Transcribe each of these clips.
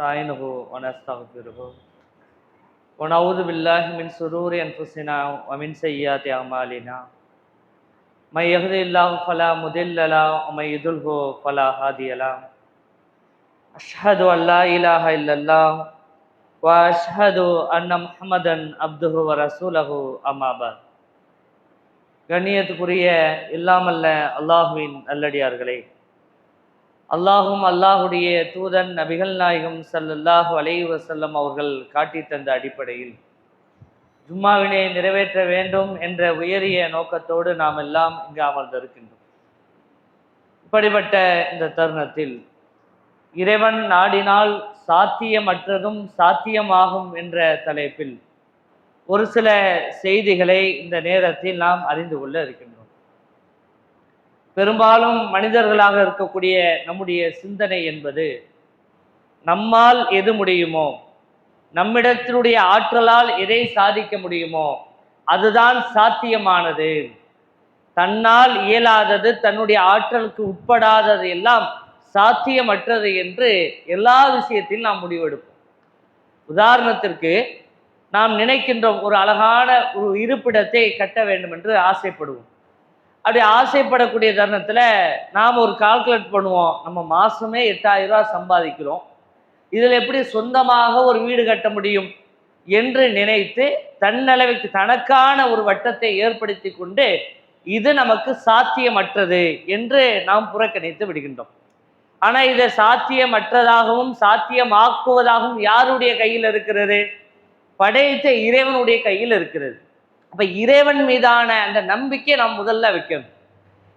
نستعينه ونستغفره ونعوذ بالله من شرور أنفسنا ومن سيئات أعمالنا من يهد الله فلا مضل له ومن يضلل فلا هادي له أشهد أن لا إله إلا الله وأشهد أن محمدا عبده ورسوله أما بعد கண்ணியத்துக்குரிய இல்லாமல்ல அல்லாஹுவின் நல்லடியார்களே அல்லாஹும் அல்லாஹுடைய தூதன் நபிகள் நாயகம் ஸல்லல்லாஹு அலைஹி வஸல்லம் அவர்கள் காட்டி தந்த அடிப்படையில் ஜும்மாவினை நிறைவேற்ற வேண்டும் என்ற உயரிய நோக்கத்தோடு நாம் எல்லாம் இங்கு அமர்ந்திருக்கின்றோம். இப்படிப்பட்ட இந்த தருணத்தில் இறைவன் நாடினால் சாத்தியமற்றதும் சாத்தியமாகும் என்ற தலைப்பில் ஒரு சில செய்திகளை இந்த நேரத்தில் நாம் அறிந்து கொள்ள இருக்கின்றோம். பெரும்பாலும் மனிதர்களாக இருக்கக்கூடிய நம்முடைய சிந்தனை என்பது நம்மால் எது முடியுமோ நம்மிடத்தினுடைய ஆற்றலால் எதை சாதிக்க முடியுமோ அதுதான் சாத்தியமானது. தன்னால் இயலாதது தன்னுடைய ஆற்றலுக்கு உட்படாதது எல்லாம் சாத்தியமற்றது என்று எல்லா விஷயத்திலும் நாம் முடிவெடுப்போம். உதாரணத்திற்கு நாம் நினைக்கின்றோம் ஒரு அழகான ஒரு இருப்பிடத்தை கட்ட வேண்டும் என்று ஆசைப்படுவோம். அப்படி ஆசைப்படக்கூடிய தருணத்தில் நாம் ஒரு கால்குலேட் பண்ணுவோம். நம்ம மாதமே எட்டாயிரம் ரூபாய் சம்பாதிக்கிறோம். இதில் எப்படி சொந்தமாக ஒரு வீடு கட்ட முடியும் என்று நினைத்து தன்னளவுக்கு தனக்கான ஒரு வட்டத்தை ஏற்படுத்தி கொண்டு இது நமக்கு சாத்தியமற்றது என்று நாம் புறக்கணித்து விடுகின்றோம். ஆனால் இதை சாத்தியமற்றதாகவும் சாத்தியமாக்குவதாகவும் யாருடைய கையில் இருக்கிறது? படைத்த இறைவனுடைய கையில் இருக்கிறது. அப்ப இறைவன் மீதான அந்த நம்பிக்கை நாம் முதல்ல வைக்கணும்.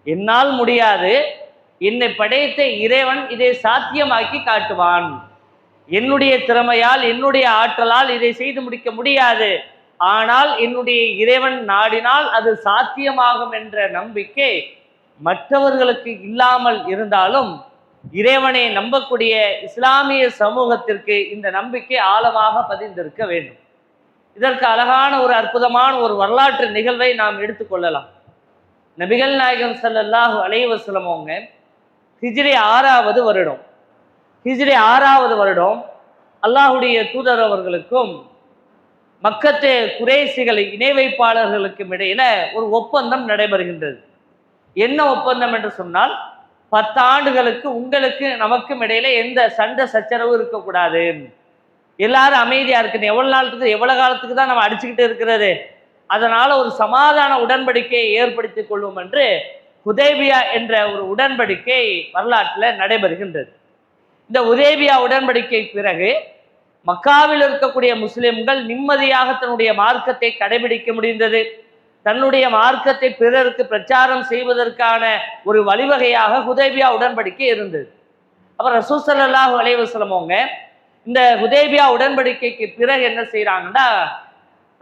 என்னால் முடியாது. என்னை படைத்த இறைவன் இதை சாத்தியமாக்கி காட்டுவான். என்னுடைய திறமையால் என்னுடைய ஆற்றலால் இதை செய்து முடிக்க முடியாது. ஆனால் என்னுடைய இறைவன் நாடினால் அது சாத்தியமாகும் என்ற நம்பிக்கை மற்றவர்களுக்கு இல்லாமல் இருந்தாலும் இறைவனை நம்பக்கூடிய இஸ்லாமிய சமூகத்திற்கு இந்த நம்பிக்கை ஆழமாக பதிந்திருக்க வேண்டும். இதற்கு அழகான ஒரு அற்புதமான ஒரு வரலாற்று நிகழ்வை நாம் எடுத்துக்கொள்ளலாம் நபிகள் நாயகம் ஸல்லல்லாஹு அலைஹி அவங்க ஹிஜ்ரி ஆறாவது வருடம். ஹிஜ்ரி ஆறாவது வருடம் அல்லாஹுடைய தூதர் அவர்களுக்கும் மக்கத்து குறைசிகள் இணை வைப்பாளர்களுக்கும் இடையில ஒரு ஒப்பந்தம் நடைபெறுகின்றது. என்ன ஒப்பந்தம் என்று சொன்னால் பத்தாண்டுகளுக்கு உங்களுக்கு நமக்கும் இடையில எந்த சண்டை சச்சரவு இருக்கக்கூடாது. எல்லாரும் அமைதியா இருக்கணும் எவ்வளவு நாளுக்கு எவ்வளவு காலத்துக்கு தான் நம்ம அடிச்சுக்கிட்டு இருக்கிறது? அதனால ஒரு சமாதான உடன்படிக்கையை ஏற்படுத்தி கொள்வோம் என்று உதேபியா என்ற ஒரு உடன்படிக்கை வரலாற்றில் நடைபெறுகின்றது. இந்த உதேபியா உடன்படிக்கை பிறகு மக்காவில் இருக்கக்கூடிய முஸ்லிம்கள் நிம்மதியாக தன்னுடைய மார்க்கத்தை கடைபிடிக்க முடிந்தது. தன்னுடைய மார்க்கத்தை பிறருக்கு பிரச்சாரம் செய்வதற்கான ஒரு வழிவகையாக ஹுதேபியா உடன்படிக்கை இருந்தது. அப்புறம் ரசூசல்லாஹு அலைவசலம் இந்த ஹுதேபியா உடன்படிக்கைக்கு பிறகு என்ன செய்கிறாங்கன்னா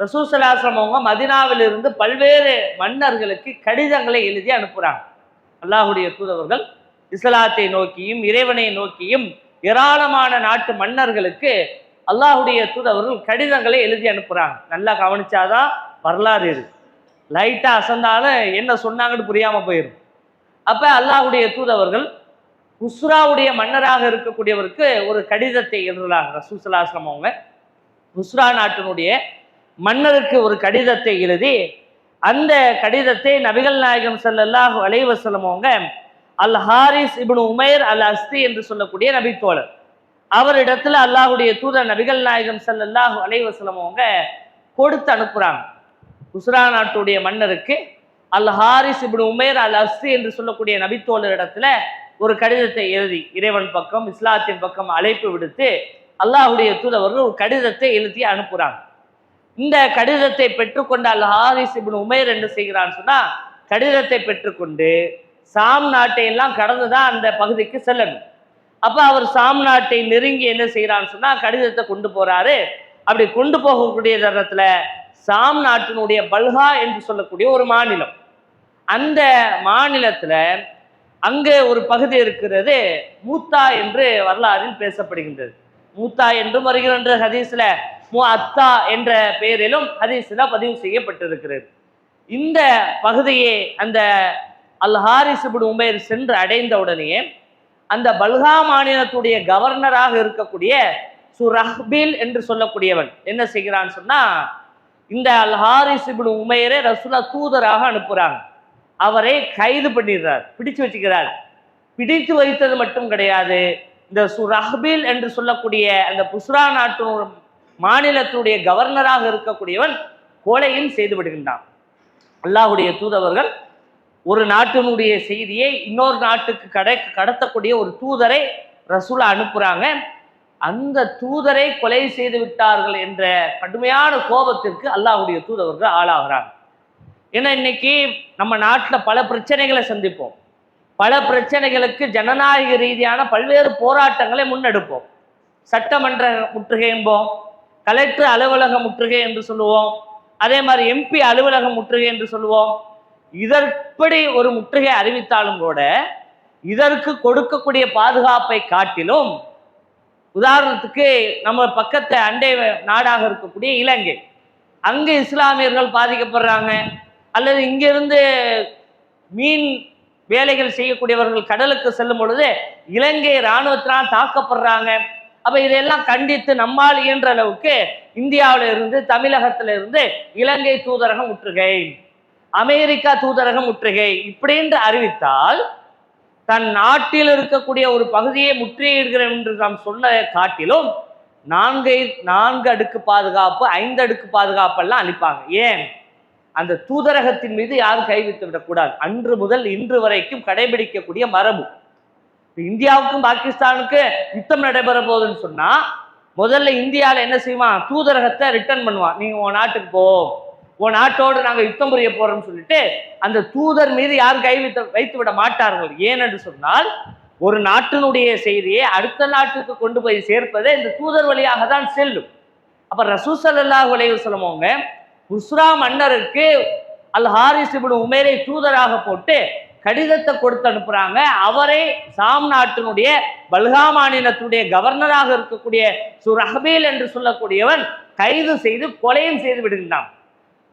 ரசூசலாசலம் அவங்க மதினாவிலிருந்து பல்வேறு மன்னர்களுக்கு கடிதங்களை எழுதி அனுப்புகிறாங்க அல்லாஹுடைய தூதவர்கள் இஸ்லாத்தை நோக்கியும் இறைவனை நோக்கியும் ஏராளமான நாட்டு மன்னர்களுக்கு அல்லாஹுடைய தூதவர்கள் கடிதங்களை எழுதி அனுப்புகிறாங்க நல்லா கவனிச்சாதான் வரலாறு இது. லைட்டாக அசந்தாலும் என்ன சொன்னாங்கன்னு புரியாமல் போயிடும் அப்போ அல்லாஹுடைய தூதவர்கள் புஸ்ராவுடைய மன்னராக இருக்கக்கூடியவருக்கு ஒரு கடிதத்தை எழுதுறாங்க ரசூசலாசிரம் அவங்க புஸ்ரா நாட்டினுடைய மன்னருக்கு ஒரு கடிதத்தை எழுதி அந்த கடிதத்தை நபிகள் நாயகம் செல்லல்லாஹ் அலைவசலம் அவங்க அல் ஹாரிஸ் இப்னு உமேர் அல் அஸ்தி என்று சொல்லக்கூடிய நபித்தோழர். அவரிடத்துல அல்லாஹுடைய தூதர் நபிகள் நாயகம் ஸல்லல்லாஹு அலைவசலம் அவங்க கொடுத்து அனுப்புறாங்க. குஸ்ரா நாட்டுடைய மன்னருக்கு அல் ஹாரிஸ் இப்னு உமேர் அல் அஸ்தி என்று சொல்லக்கூடிய நபித்தோழர் இடத்துல ஒரு கடிதத்தை எழுதி இறைவன் பக்கம் இஸ்லாத்தின் பக்கம் அழைப்பு விடுத்து அல்லாஹுடைய தூதவர்கள் ஒரு கடிதத்தை எழுதி அனுப்புகிறாங்க இந்த கடிதத்தை பெற்றுக்கொண்ட அல் ஹாரிஸ் இபின் உமேர் என்ன செய்கிறான்னு சொன்னால் கடிதத்தை பெற்றுக்கொண்டு சாம் நாட்டை எல்லாம் கடந்து தான் அந்த பகுதிக்கு செல்லணும். அப்போ அவர் சாம் நாட்டை நெருங்கி என்ன செய்கிறான்னு சொன்னால் கடிதத்தை கொண்டு போறாரு. அப்படி கொண்டு போகக்கூடிய தருணத்தில் சாம் நாட்டினுடைய பல்கா என்று சொல்லக்கூடிய ஒரு மாநிலம். அந்த மாநிலத்துல அங்கே ஒரு பகுதி இருக்கிறது மூத்தா என்று வரலாறில் பேசப்படுகின்றது. மூத்தா என்றும் வருகின்ற ஹதீஸ்ல மு அத்தா என்ற பெயரிலும் ஹதீஸ்ல பதிவு செய்யப்பட்டிருக்கிறது. இந்த பகுதியை அந்த அல் ஹாரிஸ் சென்று அடைந்த உடனேயே அந்த பல்கா மாநிலத்துடைய கவர்னராக இருக்கக்கூடிய சுரஹ்பில் என்று சொல்லக்கூடியவன் என்ன செய்கிறான்னு சொன்னா இந்த அல் உமையரே ரசுலா தூதராக அனுப்புகிறாங்க அவரை கைது பண்ணிடுறார் பிடிச்சு வச்சுக்கிறார். பிடித்து வைத்தது மட்டும் கிடையாது. இந்த சுரஹ்பில் என்று சொல்லக்கூடிய அந்த புஸ்ரா நாட்டு மாநிலத்தினுடைய கவர்னராக இருக்கக்கூடியவன் கொலையும் செய்து விடுகின்றான். அல்லாஹுடைய தூதவர்கள் ஒரு நாட்டினுடைய செய்தியை இன்னொரு நாட்டுக்கு கடை கடத்தக்கூடிய ஒரு தூதரை ரசூலா அனுப்புறாங்க. அந்த தூதரை கொலை செய்து விட்டார்கள் என்ற கடுமையான கோபத்திற்கு அல்லாஹுடைய தூதவர்கள் ஆளாகிறாங்க. ஏன்னா இன்னைக்கு நம்ம நாட்டில் பல பிரச்சனைகளை சந்திப்போம். பல பிரச்சனைகளுக்கு ஜனநாயக ரீதியான பல்வேறு போராட்டங்களை முன்னெடுப்போம். சட்டமன்ற முற்றுகை என்போம் கலெக்டர் அலுவலக முற்றுகை என்று சொல்லுவோம் அதே மாதிரி எம்பி அலுவலக முற்றுகை என்று சொல்லுவோம். இதற்படி ஒரு முற்றுகை அறிவித்தாலும் கூட இதற்கு கொடுக்கக்கூடிய பாதுகாப்பை காட்டிலும் உதாரணத்துக்கு நம்ம பக்கத்து அண்டை நாடாக இருக்கக்கூடிய இலங்கை. அங்கே இஸ்லாமியர்கள் பாதிக்கப்படுறாங்க. அல்லது இங்கிருந்து மீன் வேலைகள் செய்யக்கூடியவர்கள் கடலுக்கு செல்லும் பொழுது இலங்கை இராணுவத்தினால் தாக்கப்படுறாங்க. அப்ப இதையெல்லாம் கண்டித்து நம்மால் இயன்ற அளவுக்கு இந்தியாவில இருந்து தமிழகத்தில இருந்து இலங்கை தூதரகம் முற்றுகை. அமெரிக்கா தூதரகம் முற்றுகை. இப்படின்னு அறிவித்தால் தன் நாட்டில் இருக்கக்கூடிய ஒரு பகுதியை முற்றுகையிடுகிறோம் என்று நாம் சொன்ன காட்டிலும் நான்கை நான்கு அடுக்கு பாதுகாப்பு ஐந்து அடுக்கு பாதுகாப்பெல்லாம் அளிப்பாங்க. ஏன்? அந்த தூதரகத்தின் மீது யாரும் கைவித்து விடக்கூடாது அன்று முதல் இன்று வரைக்கும் கடைபிடிக்கக்கூடிய மரபு. இந்தியாவுக்கும் பாகிஸ்தானுக்கு யுத்தம் நடைபெற போகுதுன்னு சொன்னா முதல்ல இந்தியாவில் என்ன செய்வான்? தூதரகத்தை ரிட்டர்ன் பண்ணுவான். நீங்க உன் நாட்டுக்கு போ. உன் நாட்டோடு நாங்கள் யுத்தம் புரிய போறோம்னு சொல்லிட்டு அந்த தூதர் மீது யார் கை வைத்து வைத்து விட மாட்டார்கள். ஏனென்று சொன்னால் ஒரு நாட்டினுடைய செய்தியை அடுத்த நாட்டுக்கு கொண்டு போய் சேர்ப்பதே இந்த தூதர் வழியாக தான் செல்லும். அப்ப அல்லாஹ் அலைவசலம் அவங்க புஸ்ரா மன்னருக்கு அல் ஹாரிஸ் இப்னு உமேரை தூதராக போட்டு கடிதத்தை கொடுத்து அனுப்புகிறாங்க அவரை சாம் நாட்டினுடைய பல்கா மாநிலத்துடைய கவர்னராக இருக்கக்கூடிய சுரஹபீல் என்று சொல்லக்கூடியவன் கைது செய்து கொலையும் செய்து விடுகின்றான்.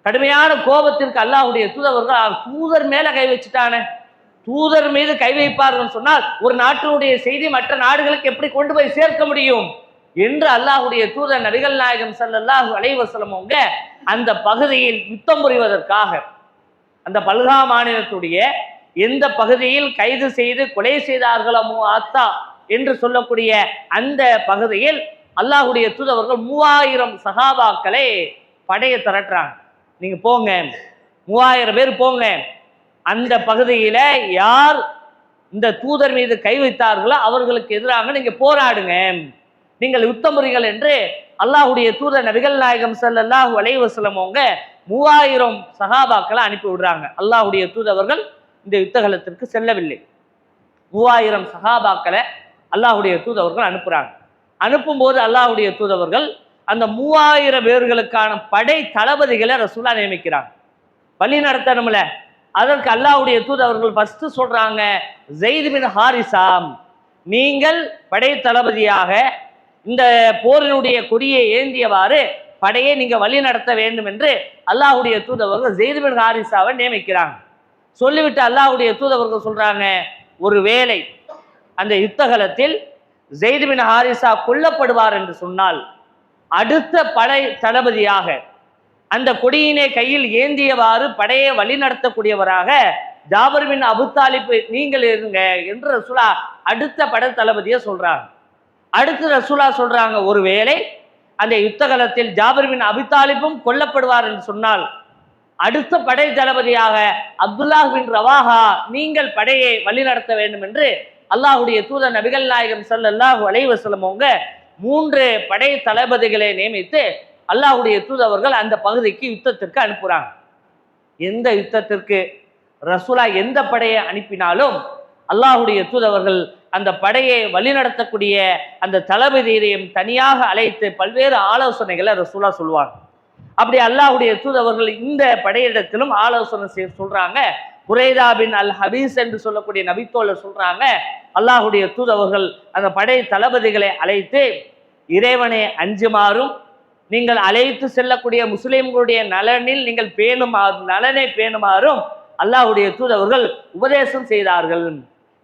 கடுமையான கோபத்திற்கு அல்லாஹுடைய தூதவர்கள் தூதர் மேலே கை வச்சுட்டானே. தூதர் மீது கை வைப்பார்கள் சொன்னால் ஒரு நாட்டினுடைய செய்தி மற்ற நாடுகளுக்கு எப்படி கொண்டு போய் சேர்க்க முடியும்? என்று அல்லாஹுடைய தூதர் நபிகள் நாயகம் ஸல்லல்லாஹு அலைவசலம் அவங்க அந்த பகுதியில் யுத்தம் புரிவதற்காக அந்த பல்கா மாநிலத்துடைய எந்த பகுதியில் கைது செய்து கொலை செய்தார்களோ அத்தா என்று சொல்லக்கூடிய அந்த பகுதியில் அல்லாஹுடைய தூதவர்கள் மூவாயிரம் சகாபாக்களை படையை திரட்டுறாங்க. நீங்க போங்க மூவாயிரம் பேர் போங்க. அந்த பகுதியில யார் இந்த தூதர் மீது கை வைத்தார்களோ அவர்களுக்கு எதிராக நீங்க போராடுங்க. நீங்கள் யுத்தம் என்று அல்லாஹ்வுடைய தூதர் நபிகள் நாயகம் ஸல்லல்லாஹு அலைவசலம் அவங்க மூவாயிரம் சகாபாக்களை அனுப்பி விடுறாங்க. அல்லாஹுடைய தூதவர்கள் இந்த யுத்தகலத்திற்கு செல்லவில்லை. மூவாயிரம் சகாபாக்களை அல்லாஹுடைய தூதவர்கள் அனுப்புகிறாங்க அனுப்பும்போது அல்லாஹுடைய தூதவர்கள் அந்த மூவாயிரம் பேர்களுக்கான படை தளபதிகளை ரசூலா நியமிக்கிறாங்க. வழி நடத்தணும்ல. அதற்கு அல்லாஹுடைய தூதவர்கள் ஃபஸ்ட்டு சொல்கிறாங்க ஜெயித் பின் ஹாரிசாம் நீங்கள் படை தளபதியாக இந்த போரினுடைய கொடியை ஏந்தியவாறு படையை நீங்க வழி நடத்த வேண்டும் என்று அல்லாஹுடைய தூதவர்கள் ஜெயிதுபின் ஹாரிசாவை நியமிக்கிறாங்க. சொல்லிவிட்டு அல்லாஹுடைய தூதவர்கள் சொல்றாங்க ஒரு வேளை அந்த யுத்தகலத்தில் ஜெயிதுபின் ஹாரிசா கொல்லப்படுவார் என்று சொன்னால் அடுத்த படை தளபதியாக அந்த கொடியினை கையில் ஏந்தியவாறு படையை வழிநடத்தக்கூடியவராக ஜாபர் பின் அபுத்தாலிப்பு நீங்கள் இருங்க என்று ரசூலா அடுத்த படை தளபதியை சொல்றாங்க. அடுத்து ரசூலா சொல்றாங்க ஒருவேளை அந்த யுத்தகலத்தில் காலத்தில் பின் அபித்தாலிப்பும் கொல்லப்படுவார் என்று சொன்னால் அடுத்த படை தளபதியாக அப்துல்லாஹின் ரவாஹா நீங்கள் படையை வழிநடத்த வேண்டும் என்று அல்லாஹுடைய தூத நபிகள் நாயகம் ஸல்லல்லாஹு அலைஹி அவங்க மூன்று படை தளபதிகளை நியமித்து அல்லாஹுடைய தூதவர்கள் அந்த பகுதிக்கு யுத்தத்திற்கு அனுப்புகிறாங்க எந்த யுத்தத்திற்கு? ரசூலா எந்த படையை அனுப்பினாலும் அல்லாஹுடைய தூதவர்கள் அந்த படையை வழிநடத்தக்கூடிய அந்த தளபதியையும் தனியாக அழைத்து பல்வேறு ஆலோசனைகளை ரசூலா சொல்லுவாங்க அப்படி அல்லாஹுடைய தூதவர்கள் இந்த படையிடத்திலும் ஆலோசனை செய்ய சொல்றாங்க. புரேதா பின் அல் ஹபீஸ் என்று சொல்லக்கூடிய நபித்தோழர் சொல்றாங்க. அல்லாஹுடைய தூதவர்கள் அந்த படை தளபதிகளை அழைத்து இறைவனை அஞ்சுமாறும் நீங்கள் அழைத்து செல்லக்கூடிய முஸ்லிம்களுடைய நலனில் நீங்கள் பேணுமாறு நலனை பேணுமாறும் அல்லாஹுடைய தூதவர்கள் உபதேசம் செய்தார்கள்.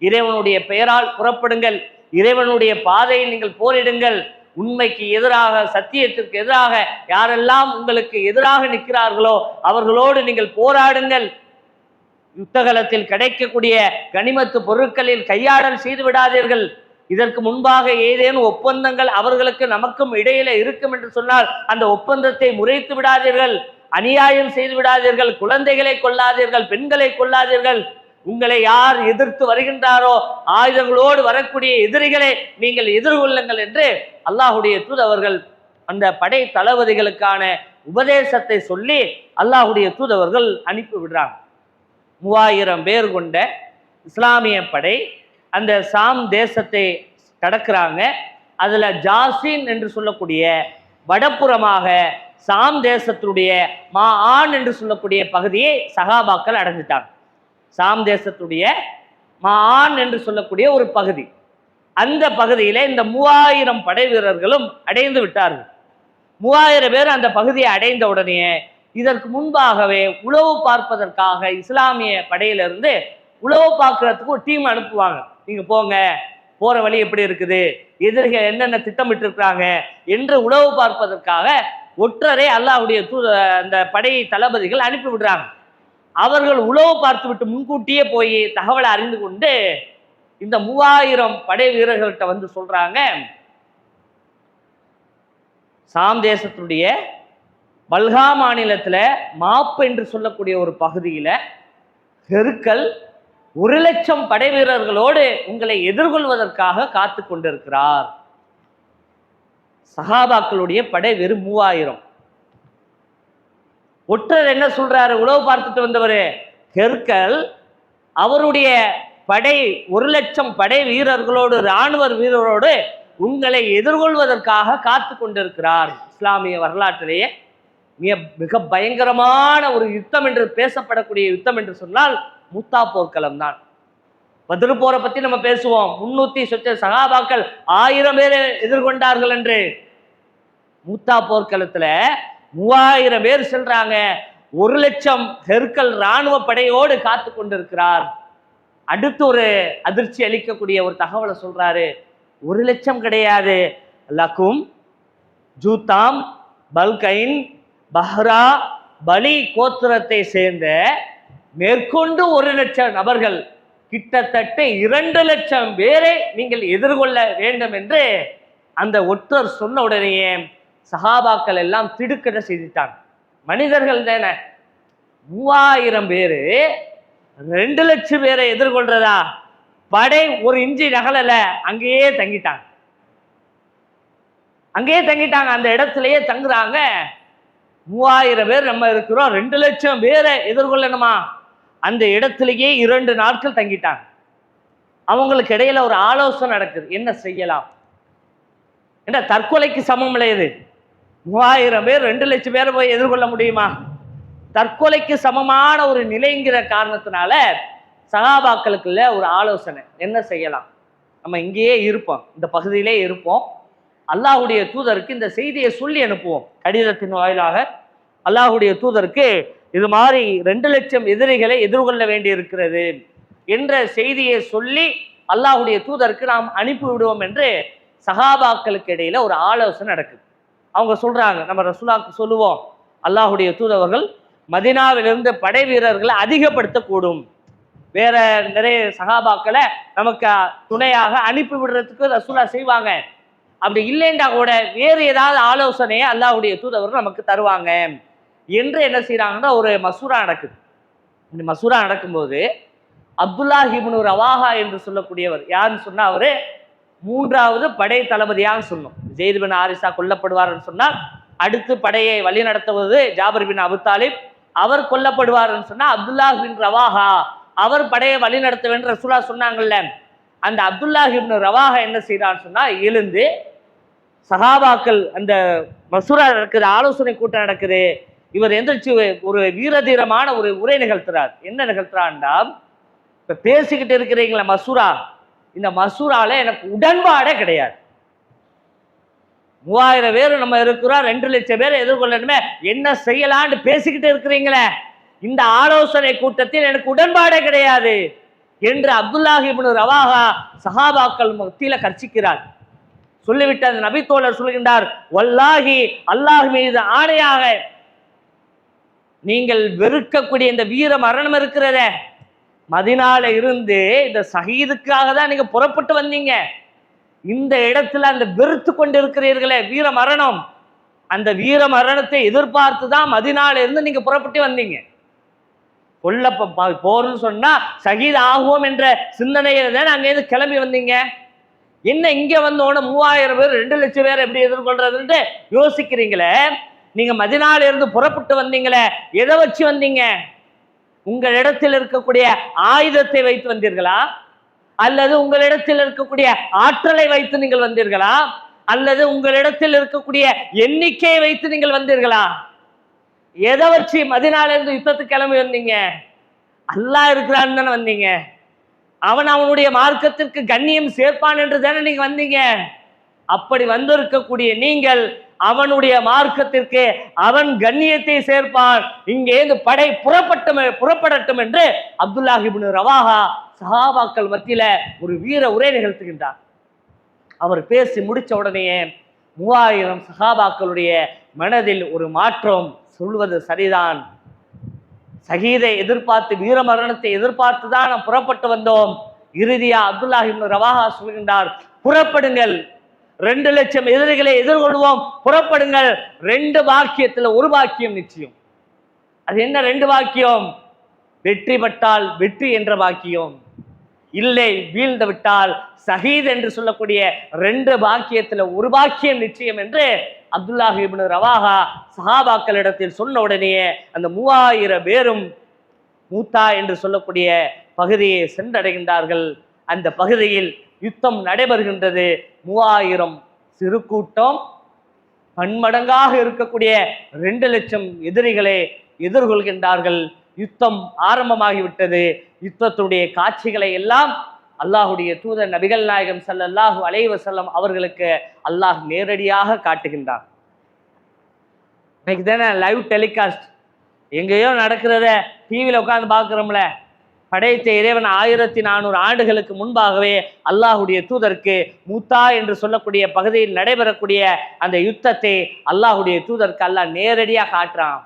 இறைவனுடைய பெயரால் புறப்படுங்கள். இறைவனுடைய பாதையில் நீங்கள் போரிடுங்கள். உண்மைக்கு எதிராக சத்தியத்திற்கு எதிராக யாரெல்லாம் உங்களுக்கு எதிராக நிற்கிறார்களோ அவர்களோடு நீங்கள் போராடுங்கள். யுத்தகலத்தில் கிடைக்கக்கூடிய கனிமத்து பொருட்களில் கையாடல் செய்து விடாதீர்கள். இதற்கு முன்பாக ஏதேனும் ஒப்பந்தங்கள் அவர்களுக்கு நமக்கும் இடையில இருக்கும் என்று சொன்னால் அந்த ஒப்பந்தத்தை முறைத்து விடாதீர்கள். அநியாயம் செய்து விடாதீர்கள். குழந்தைகளை கொள்ளாதீர்கள் பெண்களை கொள்ளாதீர்கள் உங்களை யார் எதிர்த்து வருகின்றாரோ ஆயுதங்களோடு வரக்கூடிய எதிரிகளை நீங்கள் எதிர்கொள்ளுங்கள் என்று அல்லாஹுடைய தூதவர்கள் அந்த படை தளபதிகளுக்கான உபதேசத்தை சொல்லி அல்லாஹுடைய தூதவர்கள் அனுப்பி விடுறாங்க. மூவாயிரம் பேர் கொண்ட இஸ்லாமிய படை அந்த சாம் தேசத்தை கடக்கிறாங்க. அதில் ஜாசின் என்று சொல்லக்கூடிய வடப்புறமாக சாம் தேசத்துடைய மா ஆன் என்று சொல்லக்கூடிய பகுதியை சகாபாக்கள் அடைஞ்சிட்டாங்க. சாம் தேசத்துடைய மான் என்று சொல்லக்கூடிய ஒரு பகுதி. அந்த பகுதியில இந்த மூவாயிரம் படை வீரர்களும் அடைந்து விட்டார்கள். மூவாயிரம் பேர் அந்த பகுதியை அடைந்த உடனே இதற்கு முன்பாகவே உளவு பார்ப்பதற்காக இஸ்லாமிய படையிலிருந்து உளவு பார்க்கறதுக்கு ஒரு டீம் அனுப்புவாங்க. நீங்க போங்க போற வழி எப்படி இருக்குது? எதிரிகள் என்னென்ன திட்டமிட்டு இருக்கிறாங்க என்று உளவு பார்ப்பதற்காக ஒற்றரை அல்லாஹுடைய தூ அந்த படை தளபதிகள் அனுப்பி விடுறாங்க. அவர்கள் உளவு பார்த்துவிட்டு முன்கூட்டியே போய் தகவலை அறிந்து கொண்டு இந்த மூவாயிரம் படை வீரர்கள்ட்ட வந்து சொல்றாங்க. சாம் தேசத்துடைய பல்கா மாநிலத்தில் மாப் என்று சொல்லக்கூடிய ஒரு பகுதியில் ஹெருக்கல் ஒரு லட்சம் படை வீரர்களோடு உங்களை எதிர்கொள்வதற்காக காத்து கொண்டிருக்கிறார். சஹாபாக்களுடைய படை வெறும் மூவாயிரம். ஒற்றர் என்ன சொல்றாரு? உழவு பார்த்துட்டு வந்தவர் ஹெர்கல் அவருடைய படை ஒரு லட்சம் படை வீரர்களோடு இராணுவ வீரரோடு உங்களை எதிர்கொள்வதற்காக காத்து கொண்டிருக்கிறார். இஸ்லாமிய வரலாற்றிலேயே மிக மிக பயங்கரமான ஒரு யுத்தம் என்று பேசப்படக்கூடிய யுத்தம் என்று சொன்னால் முத்தா போர்க்களம் தான். பதிரு போரை பத்தி நம்ம பேசுவோம். முன்னூத்தி சொச்ச சகாபாக்கள் ஆயிரம் பேர் எதிர்கொண்டார்கள் என்று. மூத்தா போர்க்களத்துல மூவாயிரம் பேர் செல்றாங்க. ஒரு லட்சம் தெருக்கள் இராணுவ படையோடு காத்து கொண்டிருக்கிறார். அடுத்து ஒரு அதிர்ச்சி அளிக்கக்கூடிய ஒரு தகவலை சொல்றாரு. ஒரு லட்சம் கிடையாது. லக்கும் ஜூத்தாம் பல்கைன் பஹ்ரா பலி கோத்திரத்தை சேர்ந்த மேற்கொண்டு ஒரு லட்சம் நபர்கள் கிட்டத்தட்ட இரண்டு லட்சம் பேரை நீங்கள் எதிர்கொள்ள வேண்டும் என்று அந்த ஒற்றர் சொன்ன உடனேயே சஹாபாக்கள் எல்லாம் திடுக்கிட செய்துட்டாங்க. மனிதர்கள் தானே? மூவாயிரம் பேரு ரெண்டு லட்சம் பேரை எதிர்கொள்றதா? படை ஒரு இஞ்சி நகலல அங்கேயே தங்கிட்டாங்க. அங்கேயே தங்கிட்டாங்க. அந்த இடத்துலயே தங்குறாங்க. மூவாயிரம் பேர் நம்ம இருக்கிறோம். ரெண்டு லட்சம் பேரை எதிர்கொள்ளணுமா? அந்த இடத்துலயே இரண்டு நாட்கள் தங்கிட்டாங்க. அவங்களுக்கு இடையில ஒரு ஆலோசனை நடக்குது. என்ன செய்யலாம்? என்ன தற்கொலைக்கு சமம் இல்லையது மூவாயிரம் பேர் ரெண்டு லட்சம் பேரை போய் எதிர்கொள்ள முடியுமா? தற்கொலைக்கு சமமான ஒரு நிலைங்கிற காரணத்தினால சகாபாக்களுக்குள்ள ஒரு ஆலோசனை. என்ன செய்யலாம்? நம்ம இங்கேயே இருப்போம். இந்த பகுதியிலே இருப்போம். அல்லாஹுடைய தூதருக்கு இந்த செய்தியை சொல்லி அனுப்புவோம். கடிதத்தின் வாயிலாக அல்லாஹுடைய தூதருக்கு இது மாதிரி ரெண்டு லட்சம் எதிரிகளை எதிர்கொள்ள வேண்டி இருக்கிறது என்ற செய்தியை சொல்லி அல்லாஹுடைய தூதருக்கு நாம் அனுப்பி விடுவோம் என்று சகாபாக்களுக்கு இடையில ஒரு ஆலோசனை நடக்குது. அவங்க சொல்றாங்க நம்ம ரசுலாக்கு சொல்லுவோம். அல்லாஹுடைய தூதவர்கள் மதினாவிலிருந்து படை வீரர்களை அதிகப்படுத்தக்கூடும். வேற நிறைய சகாபாக்களை நமக்கு துணையாக அனுப்பி விடுறதுக்கு ரசூலா செய்வாங்க. அப்படி இல்லைண்டா கூட வேறு ஏதாவது ஆலோசனையை அல்லாஹுடைய தூதவர்கள் நமக்கு தருவாங்க. என்று என்ன செய்கிறாங்கன்னா ஒரு மசூரா நடக்குது. இந்த மசூரா நடக்கும்போது அப்துல்லா ஹிப்னு ரவாஹா என்று சொல்லக்கூடியவர் யாருன்னு சொன்னால் அவர்? மூன்றாவது படை தளபதியாக சொன்னோம் ஜெயித் பின் ஆரிசா கொல்லப்படுவார்னு சொன்னால் அடுத்து படையை வழி நடத்துவது ஜாபர் பின் அபுத்தாலிப் அவர் கொல்லப்படுவார்னு சொன்னால் அப்துல்லா பின் ரவாஹா. அவர் படையை வழி நடத்த வேண்டும் ரசூலா சொன்னாங்கல்ல. அந்த அப்துல்லா இப்னு ரவாஹா என்ன செய்கிறான்னு சொன்னால் எழுந்து சஹாபாக்கள் அந்த மசூரா நடக்குது ஆலோசனை கூட்டம் நடக்குது. இவர் எந்திரிச்சு ஒரு வீரதீரமான ஒரு உரை நிகழ்த்துறார். என்ன நிகழ்த்துறான்டா இப்போ பேசிக்கிட்டு இருக்கிறீங்களா மசூரா. இந்த மசூரால எனக்கு உடன்பாடே கிடையாது. மூவாயிரம் பேர் நம்ம இருக்கிறோம் ரெண்டு லட்சம் பேரை எதிர்கொள்ளணுமே என்ன செய்யலான்னு பேசிக்கிட்டு இருக்கிறீங்களே? இந்த ஆலோசனை கூட்டத்தில் எனக்கு உடன்பாடே கிடையாது என்று அப்துல்லாஹி இப்னு ரவாஹா சஹாபாக்கள் மத்தியில கர்ச்சிக்கிறார் சொல்லிவிட்டு அந்த நபித்தோழர் சொல்கின்றார் வல்லாஹி அல்லாஹ் மீது ஆணையாக நீங்கள் வெறுக்கக்கூடிய இந்த வீர மரணம் இருக்கிறதே மதினால இருந்து இந்த சஹீதுக்காக தான் நீங்க புறப்பட்டு வந்தீங்க. இந்த இடத்துல அந்த வெறுத்து கொண்டு இருக்கிறீர்களே வீர மரணம். அந்த வீர மரணத்தை எதிர்பார்த்து தான் மதினால இருந்து நீங்க புறப்பட்டு வந்தீங்க. கொல்ல ப- சொன்னா ஷஹீத் ஆகுவோம் என்ற சிந்தனையில தான் அங்கேருந்து கிளம்பி வந்தீங்க. என்ன இங்க வந்தோட மூவாயிரம் பேர் ரெண்டு லட்சம் பேர் எப்படி எதிர்கொள்றதுன்ட்டு யோசிக்கிறீங்களே? நீங்க மதினால இருந்து புறப்பட்டு வந்தீங்களே எதை வச்சு வந்தீங்க? உங்களிடத்தில் இருக்கக்கூடிய ஆயுதத்தை வைத்து வந்தீர்களா? அல்லது உங்களிடத்தில் இருக்கக்கூடிய ஆற்றலை வைத்து நீங்கள் வந்தீர்களா? அல்லது உங்களிடத்தில் இருக்கக்கூடிய எண்ணிக்கையை வைத்து நீங்கள் வந்தீர்களா? எதை வச்சு மதினால இருந்து யுத்தத்துக்கு கிளம்பி வந்தீங்க. அல்லாஹ் இருக்கிறான்னு தானே வந்தீங்க. அவன் அவனுடைய மார்க்கத்திற்கு கண்ணியம் சேர்ப்பான் என்று தானே நீங்க வந்தீங்க. அப்படி வந்திருக்கக்கூடிய நீங்கள் அவனுடைய மார்க்கத்திற்கு அவன் கண்ணியத்தை சேர்ப்பான். இங்கே இந்த படை புறப்பட்டும் புறப்படட்டும் என்று அப்துல்லாஹிபின் ரவாகா ரவாஹா சஹாபாக்கள் மத்தியில ஒரு வீர உரை நிகழ்த்துகின்றார். அவர் பேசி முடிச்ச உடனேயே மூவாயிரம் சஹாபாக்களுடைய மனதில் ஒரு மாற்றம் சொல்வது சரிதான். சகீதை எதிர்பார்த்து வீர மரணத்தை எதிர்பார்த்து தான் நாம் புறப்பட்டு வந்தோம். இறுதியா அப்துல்லாஹிபின் ரவாகா ரவாஹா சொல்கின்றார் புறப்படுங்கள் ரெண்டு லட்சம் எதிரிகளை எதிர்கொள்வோம். புறப்படுங்கள். ரெண்டு பாக்கியத்துல ஒரு பாக்கியம் நிச்சயம். அது என்ன ரெண்டு வாக்கியம் வெற்றி பட்டால் வெற்றி என்ற வாக்கியம் இல்லை வீழ்ந்து விட்டால் சஹீத் என்று சொல்லக்கூடிய ரெண்டு பாக்கியத்துல ஒரு பாக்கியம் நிச்சயம் என்று அப்துல்லாஹ் இப்னு ரவாஹா சஹாபாக்களிடத்தில் சொன்ன உடனேயே அந்த மூவாயிரம் பேரும் மூத்தா என்று சொல்லக்கூடிய பகுதியை சென்றடைகின்றார்கள். அந்த பகுதியில் யுத்தம் நடைபெறுகின்றது. மூவாயிரம் சிறு கூட்டம் பன்மடங்காக இருக்கக்கூடிய ரெண்டு லட்சம் எதிரிகளை எதிர்கொள்கின்றார்கள். யுத்தம் ஆரம்பமாகிவிட்டது. யுத்தத்துடைய காட்சிகளை எல்லாம் அல்லாஹுடைய தூதர் நபிகள் நாயகம் ஸல்லல்லாஹு அலைஹி செல்லம் அவர்களுக்கு அல்லாஹ் நேரடியாக காட்டுகின்றான். இன்னைக்கு தானே லைவ் டெலிகாஸ்ட் எங்கேயோ நடக்கிறத டிவியில் உட்காந்து பார்க்குறோம்ல. படைத்த இறைவன் ஆயிரத்தி நானூறு ஆண்டுகளுக்கு முன்பாகவே அல்லாஹுடைய தூதருக்கு மூத்தா என்று சொல்லக்கூடிய பகுதியில் நடைபெறக்கூடிய அந்த யுத்தத்தை அல்லாஹுடைய தூதருக்கு அல்லாஹ் நேரடியாக காட்டுறான்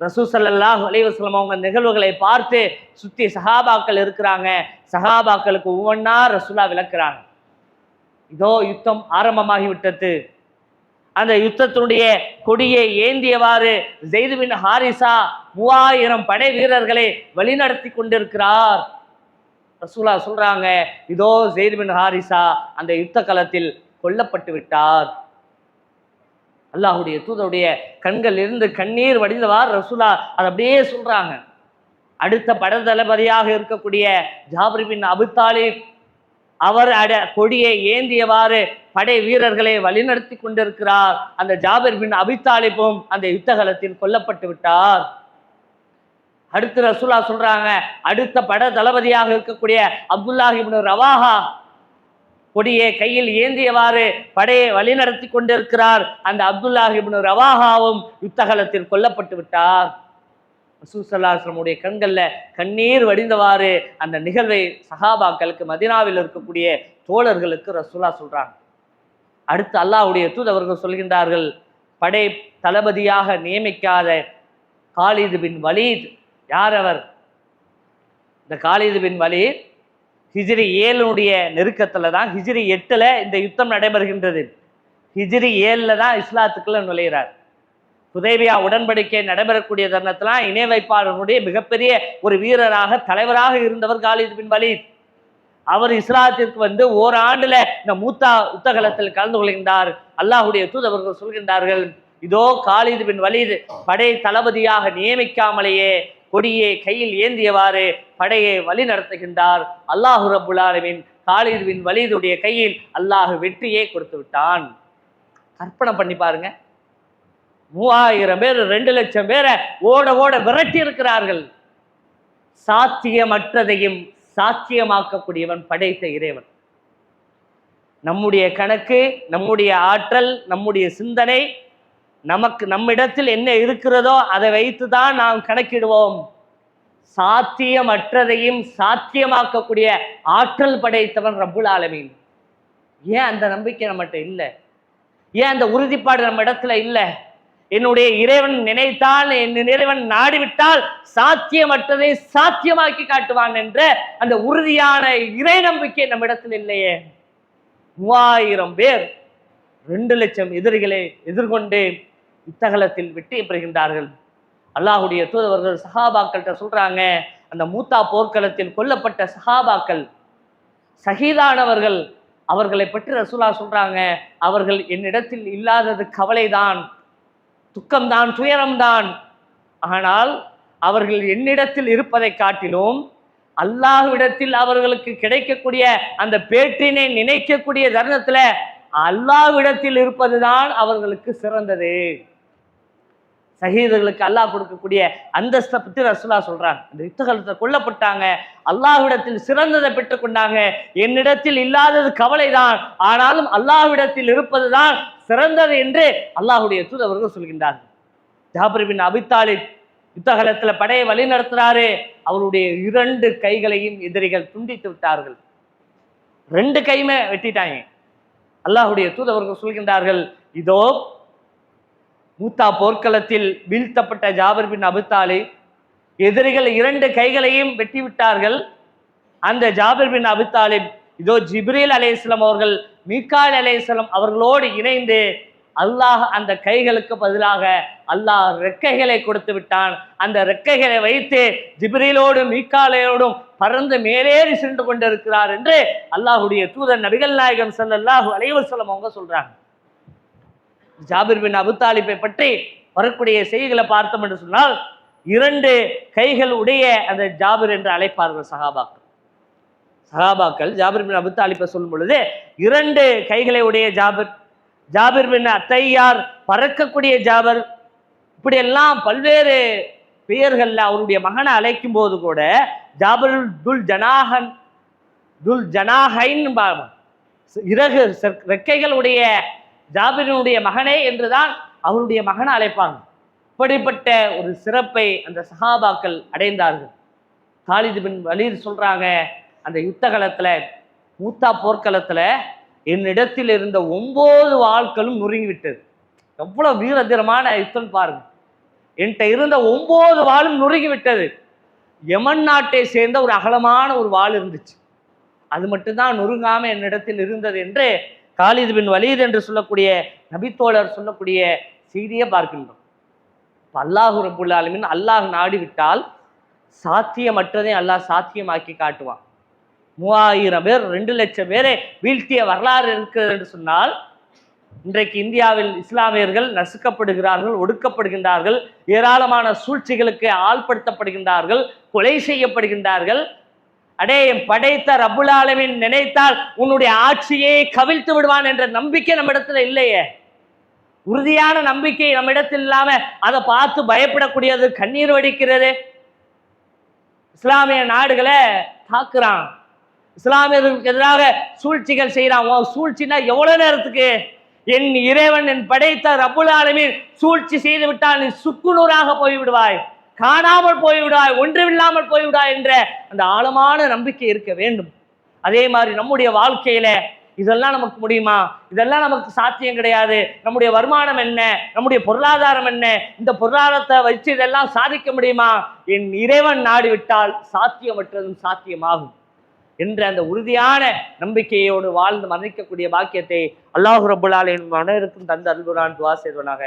ரசூசல்லாஹ் அலைவசலம் அவங்க நிகழ்வுகளை பார்த்து சுத்தி சஹாபாக்கள் இருக்கிறாங்க. சஹாபாக்களுக்கு ஒவ்வொன்றா ரசூலா விளக்குறாங்க. இதோ யுத்தம் ஆரம்பமாகி விட்டது அந்த யுத்தத்தினுடைய கொடியை ஏந்தியவாறு ஜெய்துபின் ஹாரிசா மூவாயிரம் படை வீரர்களை வழிநடத்தி கொண்டிருக்கிறார். ரசூலா சொல்றாங்க இதோ ஜெய்துபின் ஹாரிசா அந்த யுத்த களத்தில் கொல்லப்பட்டு விட்டார். அல்லாஹுடைய தூதருடைய கண்கள் இருந்து கண்ணீர் வடிந்தவார் ரசூலா அதை அப்படியே சொல்றாங்க. அடுத்த பட தளபதியாக இருக்கக்கூடிய ஜாபிரிபின் அபுத்தாலிப் அவர் அட கொடியை ஏந்தியவாறு படை வீரர்களை வழிநடத்தி கொண்டிருக்கிறார். அந்த ஜாபிர் பின் அபித்தாலிப்பும் அந்த யுத்தகலத்தில் கொல்லப்பட்டு விட்டார். அடுத்து ரசூலா சொல்றாங்க அடுத்த பட தளபதியாக இருக்கக்கூடிய அப்துல்லாஹ் ரவாஹா கொடியை கையில் ஏந்தியவாறு படையை வழிநடத்தி கொண்டிருக்கிறார். அந்த அப்துல்லாஹிபின் ரவாஹாவும் யுத்தகலத்தில் கொல்லப்பட்டு விட்டார். ரசூசல்லாஸ்லமுடைய கண்களில் கண்ணீர் வடிந்தவாறு அந்த நிகழ்வை சஹாபாக்களுக்கு மதினாவில் இருக்கக்கூடிய தோழர்களுக்கு ரசூலா சொல்கிறாங்க அடுத்து அல்லாவுடைய தூதவர்கள் சொல்கின்றார்கள் படை தளபதியாக நியமிக்காத காலிது பின் வலீத். யார் அவர்? இந்த காலிது பின் வலீத் ஹிஜ்ரி ஏழுனுடைய நெருக்கத்தில் தான் ஹிஜ்ரி எட்டில் இந்த யுத்தம் நடைபெறுகின்றது. ஹிஜ்ரி ஏழில் தான் இஸ்லாத்துக்குள்ள நுழைகிறார் புதேவியா உடன்படிக்கை நடைபெறக்கூடிய தருணத்துல இணை வைப்பாளர்களுடைய மிகப்பெரிய ஒரு வீரராக தலைவராக இருந்தவர் காலித் பின் வலீத். அவர் இஸ்லாத்திற்கு வந்து ஓராண்டுல இந்த மூத்தா உத்தகலத்தில் கலந்து கொள்கின்றார். அல்லாஹுடைய தூதவர்கள் சொல்கின்றார்கள் இதோ காலித் பின் வலீத் படை தளபதியாக நியமிக்காமலேயே கொடியை கையில் ஏந்தியவாறு படையை வழி நடத்துகின்றார் அல்லாஹு ரபுல்லாலுவின் ஆலமீன் காலித் பின் வலீதுடைய கையில் அல்லாஹ் வெற்றியை கொடுத்து விட்டான். கற்பனை பண்ணி பாருங்க. மூவாயிரம் பேர் ரெண்டு லட்சம் பேரை ஓட ஓட விரட்டி இருக்கிறார்கள். சாத்தியமற்றதையும் சாத்தியமாக்கக்கூடியவன் படைத்த இறைவன். நம்முடைய கணக்கு நம்முடைய ஆற்றல் நம்முடைய சிந்தனை நமக்கு நம்மிடத்தில் என்ன இருக்கிறதோ அதை வைத்து தான் நாம் கணக்கிடுவோம். சாத்தியமற்றதையும் சாத்தியமாக்கக்கூடிய ஆற்றல் படைத்தவன் ரப்புல் ஆலமீன். ஏன் அந்த நம்பிக்கை நம்மகிட்ட இல்லை? ஏன் அந்த உறுதிப்பாடு நம்ம இடத்துல இல்லை? என்னுடைய இறைவன் நினைத்தால் என் இறைவன் நாடிவிட்டால் சாத்தியமற்றதை சாத்தியமாக்கி காட்டுவான் என்ற அந்த உறுதியான இறை நம்பிக்கை நம்ம இல்லையே. மூவாயிரம் பேர் ரெண்டு லட்சம் எதிரிகளை எதிர்கொண்டு இத்தகலத்தில் வெற்றி பெறுகின்றார்கள். அல்லாஹுடைய தூதவர்கள் சஹாபாக்கள்கிட்ட சொல்றாங்க அந்த மூத்தா போர்க்களத்தில் கொல்லப்பட்ட சஹாபாக்கள் சகிதானவர்கள் அவர்களை பற்றி ரசூலா சொல்றாங்க அவர்கள் என்னிடத்தில் இல்லாதது கவலைதான். துக்கம்தான் துயரம்தான். ஆனால் அவர்கள் என்னிடத்தில் இருப்பதை காட்டிலும் அல்லாஹ்விடத்தில் அவர்களுக்கு கிடைக்கக்கூடிய அந்த பேற்றினை நினைக்கக்கூடிய தருணத்தில் அல்லாஹ்விடத்தில் இருப்பதுதான் அவர்களுக்கு சிறந்தது. சஹீதுகளுக்கு அல்லாஹ் கொடுக்கக்கூடிய அந்தஸ்தை பற்றி ரசுல்லா சொல்றாங்க. அந்த யுத்தகலத்தை கொல்லப்பட்டாங்க. அல்லாஹ்விடத்தில் சிறந்ததை பெற்றுக்கொண்டாங்க என்னிடத்தில் இல்லாதது கவலைதான். ஆனாலும் அல்லாஹ்விடத்தில் இருப்பதுதான் சிறந்தது என்று அல்லாஹுடைய தூதவர்கள் சொல்கின்றார்கள். ஜாபிரிபின் அபித்தாலித் யுத்தகலத்தில் படையை வழி நடத்துறாரு. அவருடைய இரண்டு கைகளையும் எதிரிகள் துண்டித்து விட்டார்கள். ரெண்டு கையுமே வெட்டிட்டாங்க. அல்லாஹுடைய தூதவர்கள் சொல்கின்றார்கள் இதோ மூத்தா போர்க்களத்தில் வீழ்த்தப்பட்ட ஜாபர் பின் அபுத்தாலி எதிரிகள் இரண்டு கைகளையும் வெட்டி விட்டார்கள் அந்த ஜாபர் பின் அபுத்தாலிப் இதோ ஜிப்ரீல் அலேஸ்லம் அவர்கள் மீக்கால் அலேஸ்லம் அவர்களோடு இணைந்து அல்லாஹ் அந்த கைகளுக்கு பதிலாக அல்லாஹ் ரெக்கைகளை கொடுத்து விட்டான். அந்த ரெக்கைகளை வைத்து ஜிப்ரீலோடும் மீக்காலையோடும் பறந்து மேலேறி சென்று கொண்டிருக்கிறார் என்று அல்லாஹுடைய தூதர் நபிகள் நாயகம் ஸல்லல்லாஹு அலைவசலம் அவங்க சொல்றாங்க. ஜாபிர் பின் அபுத்தாலிப்பை பற்றி வரக்கூடிய செய்திகளை பார்த்தோம் என்று சொன்னால் இரண்டு கைகள் உடைய அந்த ஜாபிர் என்று அழைப்பார்கள் சகாபாக்கள். சகாபாக்கள் ஜாபிர் பின் அபுத்தாலிப்பை சொல்லும் பொழுது இரண்டு கைகளை உடைய ஜாபிர் ஜாபிர் பின் அத்தையார் பறக்கக்கூடிய ஜாபர் இப்படியெல்லாம் பல்வேறு பெயர்களில் அவருடைய மகனை அழைக்கும் போது கூட ஜாபர் துல் ஜனாகன் துல் ஜனாஹைன் பா- இறகு ரெக்கைகளுடைய ஜாபிரினுடைய மகனே என்றுதான் அவருடைய மகனை அழைப்பாங்க. இப்படிப்பட்ட ஒரு சிறப்பை அந்த சஹாபாக்கள் அடைந்தார்கள். காலிது பின் வலீர் சொல்றாங்க அந்த யுத்த களத்துல மூத்தா போர்க்களத்துல என்னிடத்தில் இருந்த ஒன்பது வாள்களும் நொறுங்கி விட்டது எவ்வளவு வீரதீரமான யுத்தம் பாருங்க. என்கிட்ட இருந்த ஒன்பது வாளும் நொறுங்கி விட்டது யமன் நாட்டை சேர்ந்த ஒரு அகலமான ஒரு வாள் இருந்துச்சு. அது மட்டும்தான் நொறுங்காம என்னிடத்தில் இருந்தது என்று காலிது பின் வலீத் என்று சொல்லக்கூடிய நபித்தோழர் சொல்லக்கூடிய செய்தியை பார்க்கின்றோம். இப்ப அல்லாஹு ரபுல்லாலுமின் அல்லாஹ் நாடிவிட்டால் சாத்தியமற்றதை அல்லாஹ் சாத்தியமாக்கி காட்டுவான். மூவாயிரம் பேர் ரெண்டு லட்சம் பேரை வீழ்த்திய வரலாறு இருக்கிறது என்று சொன்னால் இன்றைக்கு இந்தியாவில் இஸ்லாமியர்கள் நசுக்கப்படுகிறார்கள் ஒடுக்கப்படுகின்றார்கள் ஏராளமான சூழ்ச்சிகளுக்கு ஆள்படுத்தப்படுகின்றார்கள் கொலை செய்யப்படுகின்றார்கள் அடே என் படைத்த ரபுலாலமின் நினைத்தால் உன்னுடைய ஆட்சியை கவிழ்த்து விடுவான் என்ற நம்பிக்கை நம்ம இடத்துல இல்லையே. உறுதியான நம்பிக்கை நம்ம இடத்தில் இல்லாம அதை பார்த்து பயப்படக்கூடியது கண்ணீர் வடிக்கிறது. இஸ்லாமிய நாடுகளை தாக்குறான். இஸ்லாமியர்களுக்கு எதிராக சூழ்ச்சிகள் செய்கிறான் உன் சூழ்ச்சினா எவ்வளவு நேரத்துக்கு? என் இறைவன் என் படைத்த ரப்புல் சூழ்ச்சி செய்து விட்டால் நீ சுக்குநூறாக போய்விடுவாய். காணாமல் போய்விடாய் ஒன்றுமில்லாமல் போய்விடாய் என்ற அந்த ஆழமான நம்பிக்கை இருக்க வேண்டும். அதே மாதிரி நம்முடைய வாழ்க்கையில இதெல்லாம் நமக்கு முடியுமா? இதெல்லாம் நமக்கு சாத்தியம் கிடையாது. நம்முடைய வருமானம் என்ன? நம்முடைய பொருளாதாரம் என்ன? இந்த பொருளாதாரத்தை வச்சு இதெல்லாம் சாதிக்க முடியுமா? என் இறைவன் நாடி விட்டால் சாத்தியமற்றதும் சாத்தியமாகும் என்ற அந்த உறுதியான நம்பிக்கையோடு வாழ்ந்து மரணிக்கக்கூடிய பாக்கியத்தை அல்லாஹு ரபுல்லாலின் மனதிற்கும் தந்த அல்புரான் துவா செய்வனாக